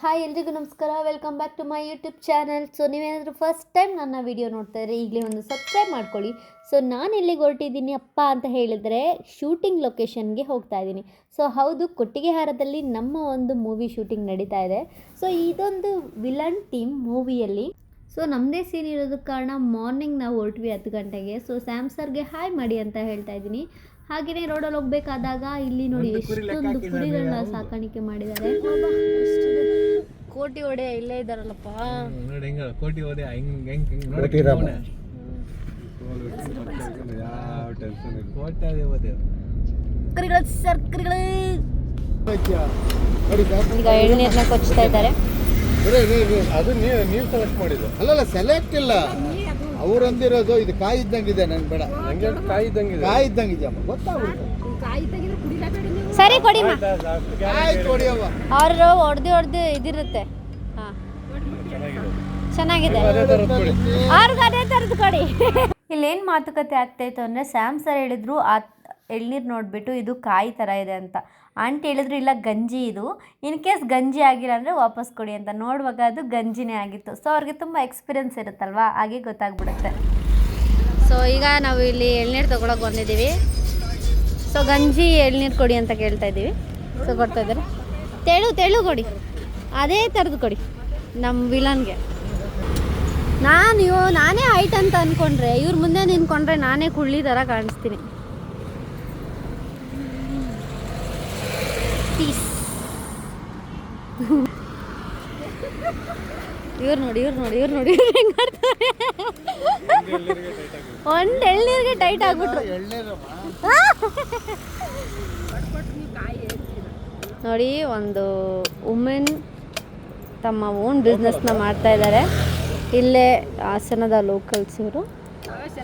Hi ಎಲ್ರಿಗೂ ನಮಸ್ಕಾರ. Welcome back to my YouTube channel so ನೀವೇನಾದರೂ ಫಸ್ಟ್ ಟೈಮ್ ನನ್ನ ವಿಡಿಯೋ ನೋಡ್ತಾ ಇದ್ರೆ ಈಗಲೇ ಒಂದು ಸಬ್ಸ್ಕ್ರೈಬ್ ಮಾಡ್ಕೊಳ್ಳಿ. ಸೊ ನಾನು ಎಲ್ಲಿಗೆ ಹೊರಟಿದ್ದೀನಿ ಅಪ್ಪ ಅಂತ ಹೇಳಿದರೆ ಶೂಟಿಂಗ್ ಲೊಕೇಶನ್ಗೆ ಹೋಗ್ತಾ ಇದ್ದೀನಿ. ಸೊ ಹೌದು, ಕೊಟ್ಟಿಗೆಹಾರದಲ್ಲಿ ನಮ್ಮ ಒಂದು ಮೂವಿ ಶೂಟಿಂಗ್ ನಡೀತಾ ಇದೆ. ಸೊ ಇದೊಂದು ವಿಲನ್ ಟೀಮ್ ಮೂವಿಯಲ್ಲಿ ಸೊ ನಮ್ಮದೇ ಸೀನ್ ಇರೋದಕ್ಕೆ ಕಾರಣ ಮಾರ್ನಿಂಗ್ ನಾವು ಹೊರಟ್ವಿ ಹತ್ತು ಗಂಟೆಗೆ. ಸೊ ಸ್ಯಾಮ್ ಸರ್ಗೆ ಹಾಯ್ ಮಾಡಿ ಅಂತ ಹೇಳ್ತಾ ಇದ್ದೀನಿ. ಹಾಗೆಯೇ ರೋಡಲ್ಲಿ ಹೋಗ್ಬೇಕಾದಾಗ ಇಲ್ಲಿ ನೋಡಿ ಎಷ್ಟೊಂದು ಕುರಿಗಳನ್ನ ಸಾಕಾಣಿಕೆ ಮಾಡಿದ್ದಾರೆ. ಕೋಟಿ ಒಡೆ ಇಲ್ಲೇ ಇದ್ದಾರಲ್ಲಪ್ಪ. ನೋಡಿ ಹೆಂಗ ಕೋಟಿ ಹೋದೆ ಹಿಂಗ್ ಹೆಂಗ್ ಹೆಂಗ್ ನೋಡಿ ಕೋಟಿ ಹೋದೆ ಕುರಿಗಳು ಸರ್ ಕುರಿಗಳು. ಈಗ ಎಳ್ನೀರನ್ನ ಕೊಚ್ತಾ ಇದ್ದಾರೆ. ಅದು ನೀವು ನೀವು ಸೆಲೆಕ್ಟ್ ಮಾಡಿದ್ದು ಅಲ್ಲಲ್ಲ ಸೆಲೆಕ್ಟ್ ಇಲ್ಲ. ಅವ್ರು ಅಂದಿರೋದು ಇದು ಕಾಯಿ ಇದ್ದಂಗಿದೆ ನನ್ ಬೇಡ. ನಂಗೆ ಕಾಯಿ ಇದ್ದಂಗಿದೆ ಕಾಯಿ ಗೊತ್ತಾಗ್ಬಿಡ್ತು ಸರಿ ಕೊಡಿ ಆಯ್ತು ಹೊಡಿಯವ್ವ ಅವ್ರು ಹೊಡೆದು ಹೊಡೆದು ಇದಿರುತ್ತೆ. ಹಾಂ. ಚೆನ್ನಾಗಿದೆ. ಕೊಡಿ. ಅವ್ರಿಗೆ ಅದೇ ಥರದ್ದು ಕೊಡಿ. ಇಲ್ಲೇನು ಮಾತುಕತೆ ಆಗ್ತಾಯಿತ್ತು ಅಂದ್ರೆ ಸ್ಯಾಮ್ ಸರ್ ಹೇಳಿದ್ರು ಆ ಎಳ್ನೀರು ನೋಡ್ಬಿಟ್ಟು ಇದು ಕಾಯಿ ತರ ಇದೆ ಅಂತ. ಆಂಟಿ ಹೇಳಿದ್ರು, ಇಲ್ಲ, ಗಂಜಿ ಇದು. ಇನ್ ಕೇಸ್ ಗಂಜಿ ಆಗಿಲ್ಲ ಅಂದರೆ ವಾಪಸ್ ಕೊಡಿ ಅಂತ. ನೋಡುವಾಗ ಅದು ಗಂಜಿನೇ ಆಗಿತ್ತು. ಸೊ ಅವ್ರಿಗೆ ತುಂಬ ಎಕ್ಸ್ಪೀರಿಯನ್ಸ್ ಇರುತ್ತಲ್ವಾ? ಹಾಗೆ ಗೊತ್ತಾಗ್ಬಿಡುತ್ತೆ. ಸೊ ಈಗ ನಾವು ಇಲ್ಲಿ ಎಳ್ನೀರು ತೊಗೊಳಕ್ಕೆ ಬಂದಿದ್ದೀವಿ. ಸೊ ಗಂಜಿ, ಎಳ್ನೀರು ಕೊಡಿ ಅಂತ ಕೇಳ್ತಾ ಇದ್ದೀವಿ. ಸೊ ಕೊಡ್ತಾ ಇದ್ದಾರೆ. ತೆಳು ತೆಳು ಕೊಡಿ. ಅದೇ ಥರದ್ದು ಕೊಡಿ. ನಮ್ಮ ವಿಲನ್ಗೆ. ನಾನು ನಾನೇ ಹೈಟ್ ಅಂತ ಅನ್ಕೊಂಡ್ರೆ, ಇವ್ರ ಮುಂದೆ ನಿಂತ್ಕೊಂಡ್ರೆ ನಾನೇ ಕುಳ್ಳಿ ಥರ ಕಾಣಿಸ್ತೀನಿ. ಪೀಸ್ ಇವ್ರು ನೋಡಿ ಇವ್ರು ನೋಡಿ ಇವ್ರು ನೋಡಿ, ಇವ್ರು ಮಾಡ್ತಾರೆ? ಒಂದು ಎಳ್ನೀರಿಗೆ ಟೈಟ್ ಆಗ್ಬಿಟ್ರು. ನೋಡಿ, ಒಂದು ವುಮೆನ್ ತಮ್ಮ ಓನ್ ಬಿಸ್ನೆಸ್ನ ಮಾಡ್ತಾ ಇದ್ದಾರೆ ಇಲ್ಲೇ ಹಾಸನದ ಲೋಕಲ್ಸ್ ಇವರು.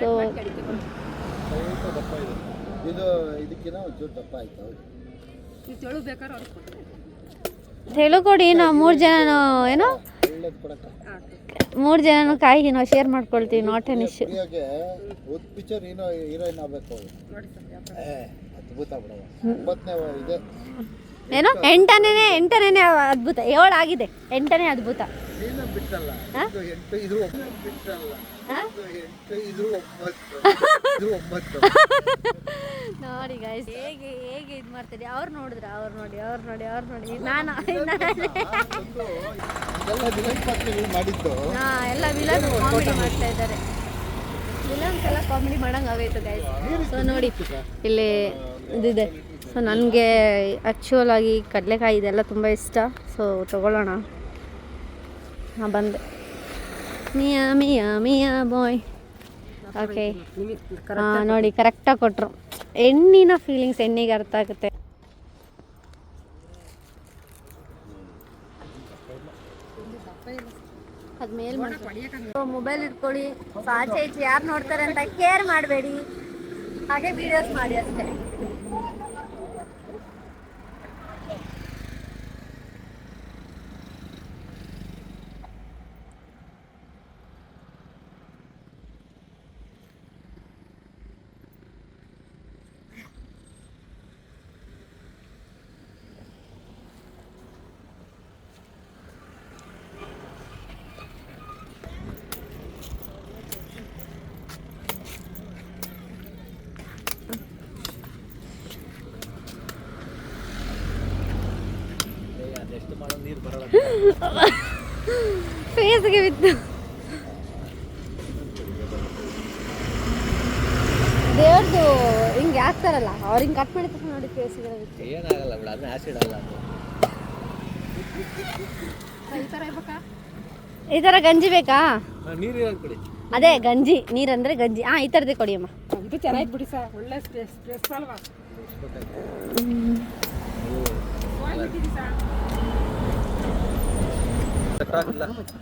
ಸೊ ಇದು ಇದಕ್ಕಿಂತ ಒಂಚೂರು ದಪ್ಪ ಆಯ್ತು ಹೌದು ಕೊಡಿ ನಾವು ಮೂರು ಜನ ಏನೋ? ಮೂರು ಜನನು ಕಾಯಿ ನಾವು ಶೇರ್ ಮಾಡ್ಕೊಳ್ತೀವಿ not an issue picture hero heroine ಆಗಬೇಕು ಅದ್ಭುತ ಬಿಡವ ಒಂಬತ್ತನೇ ಇದೆ. ಏನೋ ಎಂಟನೇ ಎಂಟನೇ ಅದ್ಭುತ. ಏಳು ಆಗಿದೆ. ಎಂಟನೇ ಅದ್ಭುತ. ನೋಡಿ ಗೈಸ್ ಹೇಗೆ ಹೇಗೆ ಇದು ಮಾಡ್ತೀರಿ? ಅವ್ರು ನೋಡಿದ್ರ? ಅವ್ರು ನೋಡಿ ಅವ್ರು ನೋಡಿ ಅವ್ರು ನೋಡಿ. ನಾನು ಮಾಡಿದ್ದು. ಎಲ್ಲ ವಿಲನ್ ಕಾಮಿಡಿ ಮಾಡ್ತಾ ಇದ್ದಾರೆ. ವಿಲನ್ಸ್ ಎಲ್ಲ ಕಾಮಿಡಿ ಮಾಡಂಗ್ ಆಗೈತು ಗೈಸ್ ಸೊ ನೋಡಿ ಇಲ್ಲಿ ಇದಿದೆ. ಸೊ, ನನಗೆ ಆ್ಯಕ್ಚುಯಲ್ ಆಗಿ ಕಡಲೆಕಾಯಿ ಇದೆಲ್ಲ ತುಂಬ ಇಷ್ಟ. ಸೊ ತೊಗೊಳ್ಳೋಣ. ಹಾಂ ಬಂದೆ. ಮಿಯಾ ಮಿಯಾ ಮಿಯಾ ಬಾಯ್ ಓಕೆ ನೋಡಿ ಕರೆಕ್ಟಾಗಿ ಕೊಟ್ಟರು ಎಣ್ಣಿನ ಫೀಲಿಂಗ್ಸ್ ಹೆಣ್ಣಿಗೆ ಅರ್ಥ ಆಗುತ್ತೆ. ಮೊಬೈಲ್ ಇಟ್ಕೊಳ್ಳಿ. ಆಚೆ ಈಚೆ ಯಾರು ನೋಡ್ತಾರೆ ಅಂತ ಕೇರ್ ಮಾಡಬೇಡಿ. ಹಾಗೆ ವಿಡಿಯೋಸ್ ಮಾಡಿ ಅಷ್ಟೇ ಅದೆಷ್ಟು ಮಾಡೋ ನೀರು ಬರಲ್ಲ ಫೇಸ್ಗೆ ಬಿತ್ತು ದೇವ್ರದು ಹಿಂಗೆ ಹಾಕ್ತಾರಲ್ಲ ಅವ್ರು ಹಿಂಗೆ ಕಟ್ ಮಾಡಿದ ನೋಡಿ ಬಿತ್ತು ಏನಾಗಲ್ಲ ಬಿಡ ಅದನ್ನ ಆಸಿಡ್ ಅಲ್ಲ ಈ ಥರ ಗಂಜಿ ಬೇಕಾ? ನೀರು ಇರೋದು ಕೊಡಿ. ಅದೇ ಗಂಜಿ ನೀರಂದ್ರೆ ಗಂಜಿ. ಹಾಂ ಈ ಥರದೇ ಕೊಡಿ ಅಮ್ಮ. ಇದು ಚೆನ್ನಾಗಿ ಬಿಡಿ ಸರ್ ಒಳ್ಳೆ ಸ್ಪೇಸ್ ಸ್ಪೇಸ್ ಅಲ್ವಾ?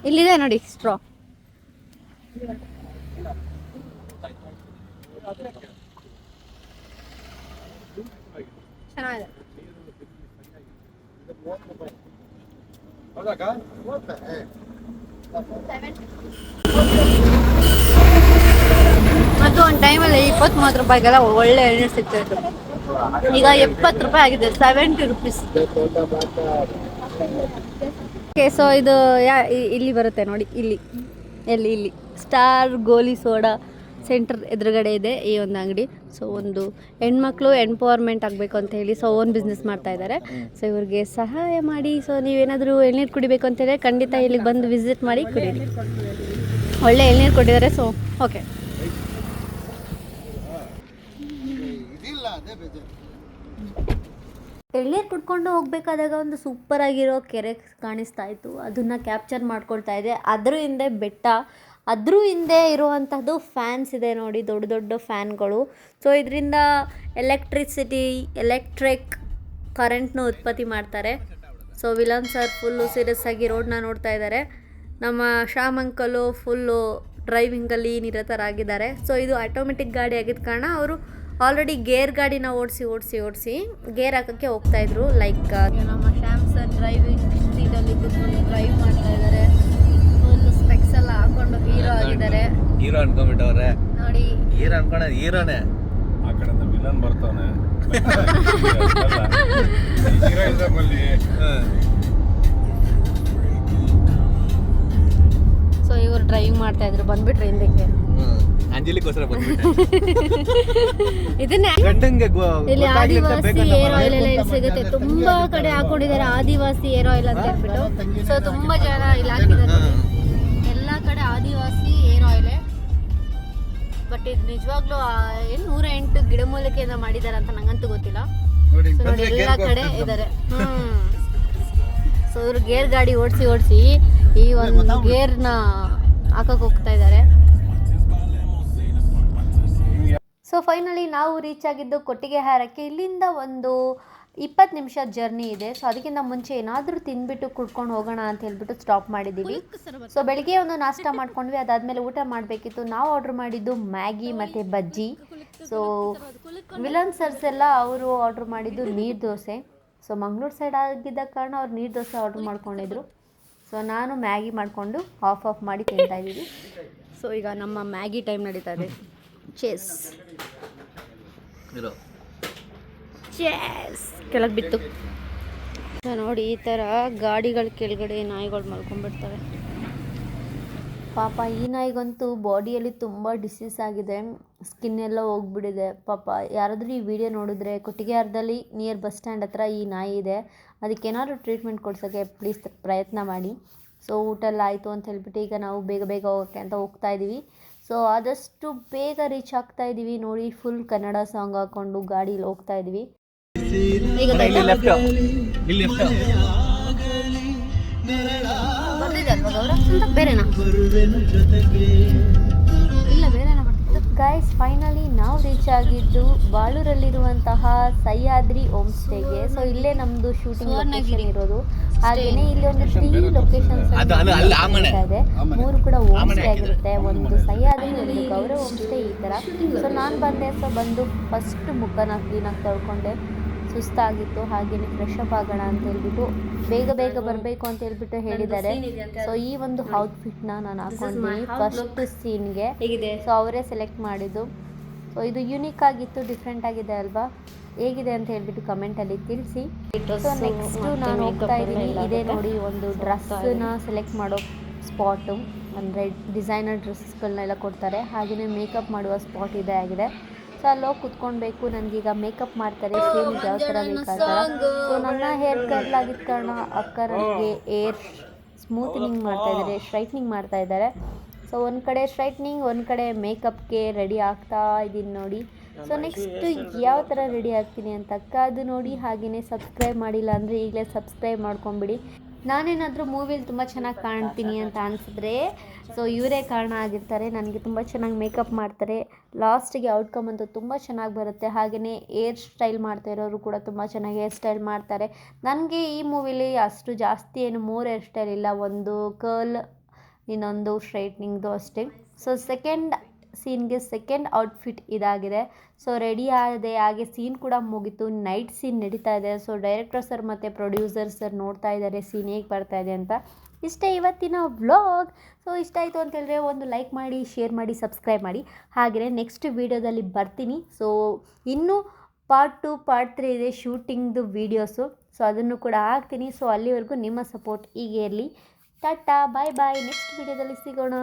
ಇಲ್ಲಿದೆ ನೋಡಿ ಸ್ಟ್ರಾ ಮತ್ತು ಒಂದು ಟೈಮಲ್ಲಿ ಇಪ್ಪತ್ತ್ ಮೂವತ್ತು ರೂಪಾಯಿಗೆಲ್ಲ ಒಳ್ಳೆ ಎಣ್ಣೆ ಸಿಗ್ತಾಯಿತ್ತು ಈಗ ಎಪ್ಪತ್ತು ರೂಪಾಯಿ ಆಗಿದೆ ಸೆವೆಂಟಿ ರುಪೀಸ್ ಓಕೆ ಸೊ ಇದು ಯಾ ಇಲ್ಲಿ ಬರುತ್ತೆ ನೋಡಿ, ಇಲ್ಲಿ. ಎಲ್ಲಿ, ಇಲ್ಲಿ. ಸ್ಟಾರ್ ಗೋಲಿ ಸೋಡಾ ಸೆಂಟರ್ ಎದುರುಗಡೆ ಇದೆ ಈ ಒಂದು ಅಂಗಡಿ. ಸೊ ಒಂದು ಹೆಣ್ಮಕ್ಳು ಎಂಪವರ್ಮೆಂಟ್ ಆಗಬೇಕು ಅಂತ ಹೇಳಿ ಸೊ ಓನ್ ಬಿಸ್ನೆಸ್ ಮಾಡ್ತಾ ಇದ್ದಾರೆ ಸೊ ಇವ್ರಿಗೆ ಸಹಾಯ ಮಾಡಿ ಸೊ ನೀವೇನಾದರೂ ಎಳ್ನೀರು ಕುಡಿಬೇಕು ಅಂತ ಖಂಡಿತ ಇಲ್ಲಿಗೆ ಬಂದು ವಿಸಿಟ್ ಮಾಡಿ ಕುಡೀರಿ. ಒಳ್ಳೆ ಎಳ್ನೀರು ಕೊಟ್ಟಿದ್ದಾರೆ ಸೊ ಓಕೆ ಅದೇ ಎಳ್ನೀರು ಕುಡ್ಕೊಂಡು ಹೋಗ್ಬೇಕಾದಾಗ ಒಂದು ಸೂಪರ್ ಆಗಿರೋ ಕೆರೆ ಕಾಣಿಸ್ತಾ ಇತ್ತು. ಅದನ್ನು ಕ್ಯಾಪ್ಚರ್ ಮಾಡ್ಕೊಳ್ತಾ ಇದೆ. ಅದ್ರ ಹಿಂದೆ ಬೆಟ್ಟ, ಅದ್ರ ಹಿಂದೆ ಇರುವಂಥದ್ದು ಫ್ಯಾನ್ಸ್ ಇದೆ ನೋಡಿ, ದೊಡ್ಡ ದೊಡ್ಡ ಫ್ಯಾನ್ಗಳು ಸೊ ಇದರಿಂದ ಎಲೆಕ್ಟ್ರಿಸಿಟಿ ಎಲೆಕ್ಟ್ರಿಕ್ ಕರೆಂಟ್ನ ಉತ್ಪತ್ತಿ ಮಾಡ್ತಾರೆ. So villain sir full serious ಆಗಿ ರೋಡ್ನ ನೋಡ್ತಾ ಇದ್ದಾರೆ ನಮ್ಮ ಶ್ಯಾಮ್ ಅಂಕಲು ಫುಲ್ಲು ಡ್ರೈವಿಂಗಲ್ಲಿ ನಿರತರಾಗಿದ್ದಾರೆ. ಸೊ ಇದು ಆಟೋಮೆಟಿಕ್ ಗಾಡಿ ಆಗಿದ್ದ ಕಾರಣ ಅವರು ಆಲ್ರೆಡಿ ಗೇರ್ ಗಾಡಿನ ಓಡಿಸಿ ಓಡಿಸಿ ಓಡಿಸಿ ಗೇರ್ ಹಾಕೋಕ್ಕೆ ಹೋಗ್ತಾ ಇದ್ರು. ಲೈಕ್ ನಮ್ಮ ಶ್ಯಾಮ್ ಸರ್ ಡ್ರೈವಿಂಗ್ ಸೀಟಲ್ಲಿ ಕೂತ್ಕೊಂಡು ಡ್ರೈವ್ ಮಾಡ್ತಾ ಇದ್ದಾರೆ ಫುಲ್ ಸ್ಪೆಕ್ಸ್ ಎಲ್ಲ ಹಾಕೊಂಡು ಹೀರೋ ಆಗಿದ್ದಾರೆ. ಹೀರೋ ಅನ್ಕೊಂಡ್ಬಿಟ್ಟವ್ರೆ. ನೋಡಿ. ಹೀರೋ ಅನ್ಕೊಂಡ ಹೀರೋನೇ. ಆ ಕಡೆಯಿಂದ ವಿಲನ್ ಬರ್ತಾನೆ. ಸೊ ಇವರು ಡ್ರೈವಿಂಗ್ ಮಾಡ್ತಾ ಇದ್ರು ಬಂದ್ಬಿಟ್ರೆ ಹಿಂದಕ್ಕೆ. ಅಂಜಲಿಗೋಸ್ಕರ ಬಂದ್ಬಿಟ್ಟೆ. ಇದನ್ನೇ ಗಂಡಂಗೆ ಇಲ್ಲಿ ಆದಿವಾಸಿ ಏರ್ ಆಯಿಲ್ ಎಲ್ಲ ಇಲ್ಲಿ ಸಿಗುತ್ತೆ ತುಂಬಾ ಕಡೆ ಹಾಕೊಂಡಿದ್ದಾರೆ ಆದಿವಾಸಿ ಏರ್ ಆಯಿಲ್ ಅಂತ ಹೇಳ್ಬಿಟ್ಟು. ಸೊ ತುಂಬಾ ಜನ ಇಲ್ಲಿ ಹಾಕಿದ್ದಾರೆ. ಎಲ್ಲ ಕಡೆ ಆದಿವಾಸಿ ಏರ್ ಆಯಿಲ್. ಬಟ್ ಇದು ನಿಜವಾಗ್ಲೂ ಏನ್ ನೂರ ಎಂಟು ಗಿಡಮೂಲಿಕೆಯಿಂದ ಮಾಡಿದ್ದಾರೆ ಅಂತ ನಂಗಂತೂ ಗೊತ್ತಿಲ್ಲ. ನೋಡಿ ಸೊ ನೋಡಿ ಎಲ್ಲ ಕಡೆ ಇದ್ದಾರೆ. ಸೊ ಇವರು ಗೇರ್ ಗಾಡಿ ಓಡಿಸಿ ಓಡಿಸಿ ಈ ಒಂದು ಗೇರ್ನ ಹಾಕಕ್ ಹೋಗ್ತಾ ಇದ್ದಾರೆ. ಸೊ ಫೈನಲಿ ನಾವು ರೀಚ್ ಆಗಿದ್ದು ಕೊಟ್ಟಿಗೆ ಹಾರಕ್ಕೆ ಇಲ್ಲಿಂದ ಒಂದು ಇಪ್ಪತ್ತು ನಿಮಿಷ ಜರ್ನಿ ಇದೆ. ಸೊ ಅದಕ್ಕಿಂತ ಮುಂಚೆ ಏನಾದರೂ ತಿಂದ್ಬಿಟ್ಟು ಕುಡ್ಕೊಂಡು ಹೋಗೋಣ ಅಂತ ಹೇಳ್ಬಿಟ್ಟು ಸ್ಟಾಪ್ ಮಾಡಿದ್ದೀವಿ. ಸೊ ಬೆಳಗ್ಗೆ ಒಂದು ನಾಷ್ಟ ಮಾಡ್ಕೊಂಡ್ವಿ. ಅದಾದಮೇಲೆ ಊಟ ಮಾಡಬೇಕಿತ್ತು. ನಾವು ಆರ್ಡ್ರ್ ಮಾಡಿದ್ದು ಮ್ಯಾಗಿ ಮತ್ತು ಬಜ್ಜಿ. ಸೊ ವಿಲನ್ ಸರ್ಸ್ ಎಲ್ಲ ಅವರು ಆರ್ಡ್ರ್ ಮಾಡಿದ್ದು ನೀರು ದೋಸೆ. ಸೊ ಮಂಗಳೂರು ಸೈಡ್ ಆಗಿದ್ದ ಕಾರಣ ಅವ್ರು ನೀರು ದೋಸೆ ಆರ್ಡ್ರ್ ಮಾಡ್ಕೊಂಡಿದ್ರು. ಸೊ ನಾನು ಮ್ಯಾಗಿ ಮಾಡಿಕೊಂಡು ಆಫ್ ಆಫ್ ಮಾಡಿ ತಿಂತಾ ಇದ್ದೀವಿ. ಸೊ ಈಗ ನಮ್ಮ ಮ್ಯಾಗಿ ಟೈಮ್ ನಡೀತಾ ಇದೆ. ಚೆಸ್ ಚೆಸ್ ಕೆಳಗೆ ಬಿತ್ತು. ನೋಡಿ, ಈ ಥರ ಗಾಡಿಗಳ ಕೆಳಗಡೆ ನಾಯಿಗಳು ಮಲ್ಕೊಂಡ್ಬಿಡ್ತವೆ. ಪಾಪ, ಈ ನಾಯಿಗಂತೂ ಬಾಡಿಯಲ್ಲಿ ತುಂಬ ಡಿಸೀಸ್ ಆಗಿದೆ. ಸ್ಕಿನ್ ಎಲ್ಲ ಹೋಗ್ಬಿಟ್ಟಿದೆ. ಪಾಪ, ಯಾರಾದರೂ ಈ ವಿಡಿಯೋ ನೋಡಿದ್ರೆ, ಕೊಟ್ಟಿಗೆಹಾರದಲ್ಲಿ ನಿಯರ್ ಬಸ್ ಸ್ಟ್ಯಾಂಡ್ ಹತ್ರ ಈ ನಾಯಿ ಇದೆ. ಅದಕ್ಕೇನಾದ್ರು ಟ್ರೀಟ್ಮೆಂಟ್ ಕೊಡ್ಸೋಕ್ಕೆ ಪ್ಲೀಸ್ ಪ್ರಯತ್ನ ಮಾಡಿ. ಸೊ ಊಟ ಎಲ್ಲ ಆಯಿತು ಅಂತ ಹೇಳ್ಬಿಟ್ಟು ಈಗ ನಾವು ಬೇಗ ಬೇಗ ಹೋಗೋಕ್ಕೆ ಅಂತ ಹೋಗ್ತಾ ಇದ್ದೀವಿ ಸೊ ಆದಷ್ಟು ಬೇಗ ರೀಚ್ ಆಗ್ತಾ ಇದ್ದೀವಿ ನೋಡಿ ಫುಲ್ ಕನ್ನಡ ಸಾಂಗ್ ಹಾಕೊಂಡು ಗಾಡೀಲಿ ಹೋಗ್ತಾ ಇದ್ದೀವಿ ಈಗ ಗೈಸ್ ಫೈನಲಿ ನಾವು ರೀಚ್ ಆಗಿದ್ದು ಬಾಳೂರಲ್ಲಿರುವಂತಹ ಸಹ್ಯಾದ್ರಿ ಹೋಮ್ ಸ್ಟೇಗೆ. ಸೊ ಇಲ್ಲೇ ನಮ್ದು ಶೂಟಿಂಗ್ ಲೊಕೇಶನ್ ಇರೋದು. ಹಾಗೇನೆ ಇಲ್ಲಿ ಒಂದು ತ್ರೀ ಲೊಕೇಶನ್ ಇದೆ. ಮೂರು ಕೂಡ ಹೋಮ್ ಸ್ಟೇ ಆಗಿರುತ್ತೆ. ಒಂದು ಸಹ್ಯಾದ್ರಿ ಒಂದು ಗೌರವ ಹೋಮ್ ಸ್ಟೇ ಈ ಥರ ಸೊ ನಾನು ಬಂದೆ ಸೊ ಬಂದು ಫಸ್ಟ್ ಮುಖನ ಕ್ಲೀನಾಗಿ ತೊಳ್ಕೊಂಡೆ. ಸುಸ್ತಾಗಿತ್ತು ಹಾಗೆಯೇ ಫ್ರೆಶ್ ಅಪ್ ಆಗೋಣ ಅಂತ ಹೇಳ್ಬಿಟ್ಟು ಬೇಗ ಬೇಗ ಬರಬೇಕು ಅಂತ ಹೇಳ್ಬಿಟ್ಟು ಹೇಳಿದ್ದಾರೆ. ಸೊ ಈ ಒಂದು ಔಟ್ಫಿಟ್ನ ನಾನು ಹಾಕೊಂಡಿದ್ದೀನಿ ಫಸ್ಟ್ ಸೀನ್ಗೆ ಸೊ ಅವರೇ ಸೆಲೆಕ್ಟ್ ಮಾಡಿದ್ದು. ಸೊ ಇದು ಯುನೀಕ್ ಆಗಿತ್ತು ಡಿಫ್ರೆಂಟ್ ಆಗಿದೆ ಅಲ್ವಾ? ಹೇಗಿದೆ ಅಂತ ಹೇಳ್ಬಿಟ್ಟು ಕಮೆಂಟಲ್ಲಿ ತಿಳಿಸಿ. ಸೊ ನೆಕ್ಸ್ಟ್ ನಾನು ಹೋಗ್ತಾ ಇದ್ದೀನಿ. ಇದೇ ನೋಡಿ ಒಂದು ಡ್ರೆಸ್ಸನ್ನ ಸೆಲೆಕ್ಟ್ ಮಾಡೋ ಸ್ಪಾಟು ಅಂದರೆ ಡಿಸೈನರ್ ಡ್ರೆಸ್ಗಳನ್ನೆಲ್ಲ ಕೊಡ್ತಾರೆ. ಹಾಗೆಯೇ ಮೇಕಪ್ ಮಾಡುವ ಸ್ಪಾಟ್ ಇದೇ ಆಗಿದೆ. ಸೊ ಅಲ್ಲಿ ಹೋಗಿ ಕುತ್ಕೊಳ್ಬೇಕು. ನನಗೀಗ ಮೇಕಪ್ ಮಾಡ್ತಾರೆ. ಸೇಮ್ ಯಾವ ಥರ ಬೇಕಾದ್ರೆ. ಸೊ ನನ್ನ ಹೇರ್ ಕರ್ಲ್ ಆಗಿದ್ದ ಕಾರಣ ಅಕ್ಕ ನನಗೆ ಏರ್ ಸ್ಮೂತ್ನಿಂಗ್ ಮಾಡ್ತಾ ಇದ್ದಾರೆ ಸ್ಟ್ರೈಟ್ನಿಂಗ್ ಮಾಡ್ತಾ ಇದ್ದಾರೆ ಸೊ ಒಂದು ಕಡೆ ಸ್ಟ್ರೈಟ್ನಿಂಗ್ ಒಂದು ಕಡೆ ಮೇಕಪ್ಗೆ ರೆಡಿ ಆಗ್ತಾ ಇದ್ದೀನಿ ನೋಡಿ. ಸೊ ನೆಕ್ಸ್ಟ್ ಯಾವ ಥರ ರೆಡಿ ಆಗ್ತೀನಿ ಅಂತ ಅಕ್ಕ ಅದು ನೋಡಿ ಹಾಗೆಯೇ ಸಬ್ಸ್ಕ್ರೈಬ್ ಮಾಡಿಲ್ಲ ಅಂದರೆ ಈಗಲೇ ಸಬ್ಸ್ಕ್ರೈಬ್ ಮಾಡ್ಕೊಂಬಿಡಿ. ನಾನೇನಾದರೂ ಮೂವಿಲಿ ತುಂಬ ಚೆನ್ನಾಗಿ ಕಾಣ್ತೀನಿ ಅಂತ ಅನಿಸಿದ್ರೆ ಸೊ ಇವರೇ ಕಾರಣ ಆಗಿರ್ತಾರೆ. ನನಗೆ ತುಂಬ ಚೆನ್ನಾಗಿ ಮೇಕಪ್ ಮಾಡ್ತಾರೆ. ಲಾಸ್ಟಿಗೆ ಔಟ್ಕಮ್ ಅಂತೂ ತುಂಬ ಚೆನ್ನಾಗಿ ಬರುತ್ತೆ. ಹಾಗೆಯೇ ಏರ್ ಸ್ಟೈಲ್ ಮಾಡ್ತಾ ಇರೋರು ಕೂಡ ತುಂಬ ಚೆನ್ನಾಗಿ ಹೇರ್ ಸ್ಟೈಲ್ ಮಾಡ್ತಾರೆ. ನನಗೆ ಈ ಮೂವಿಲಿ ಅಷ್ಟು ಜಾಸ್ತಿ ಏನು ಮೂರು ಹೇರ್ ಸ್ಟೈಲ್ ಇಲ್ಲ. ಒಂದು ಕರ್ಲ್ ಇನ್ನೊಂದು ಸ್ಟ್ರೈಟ್ನಿಂಗ್ದು ಅಷ್ಟೇ. ಸೊ ಸೆಕೆಂಡ್ ಸೀನ್ಗೆ ಸೆಕೆಂಡ್ ಔಟ್ಫಿಟ್ ಇದಾಗಿದೆ. ಸೊ ರೆಡಿ ಆದೆ ಹಾಗೆ ಸೀನ್ ಕೂಡ ಮುಗೀತು. ನೈಟ್ ಸೀನ್ ನಡೀತಾ ಇದೆ. ಸೊ ಡೈರೆಕ್ಟರ್ ಸರ್ ಮತ್ತು ಪ್ರೊಡ್ಯೂಸರ್ ಸರ್ ನೋಡ್ತಾ ಇದ್ದಾರೆ ಸೀನ್ ಹೇಗೆ ಬರ್ತಾ ಇದೆ ಅಂತ. ಇಷ್ಟೇ ಇವತ್ತಿನ ವ್ಲಾಗ್. ಸೊ ಇಷ್ಟ ಆಯಿತು ಅಂತ ಹೇಳಿದ್ರೆ ಒಂದು ಲೈಕ್ ಮಾಡಿ, ಶೇರ್ ಮಾಡಿ, ಸಬ್ಸ್ಕ್ರೈಬ್ ಮಾಡಿ. ಹಾಗೆಯೇ ನೆಕ್ಸ್ಟ್ ವೀಡಿಯೋದಲ್ಲಿ ಬರ್ತೀನಿ. ಸೊ ಇನ್ನೂ ಪಾರ್ಟ್ ಟು ಪಾರ್ಟ್ ತ್ರೀ ಇದೆ ಶೂಟಿಂಗ್ದು ವೀಡಿಯೋಸು. ಸೊ ಅದನ್ನು ಕೂಡ ಹಾಕ್ತೀನಿ. ಸೊ ಅಲ್ಲಿವರೆಗೂ ನಿಮ್ಮ ಸಪೋರ್ಟ್ ಹೀಗೆ ಇರಲಿ. ಟಾಟಾ ಬಾಯ್ ಬಾಯ್ ನೆಕ್ಸ್ಟ್ ವೀಡಿಯೋದಲ್ಲಿ ಸಿಗೋಣ.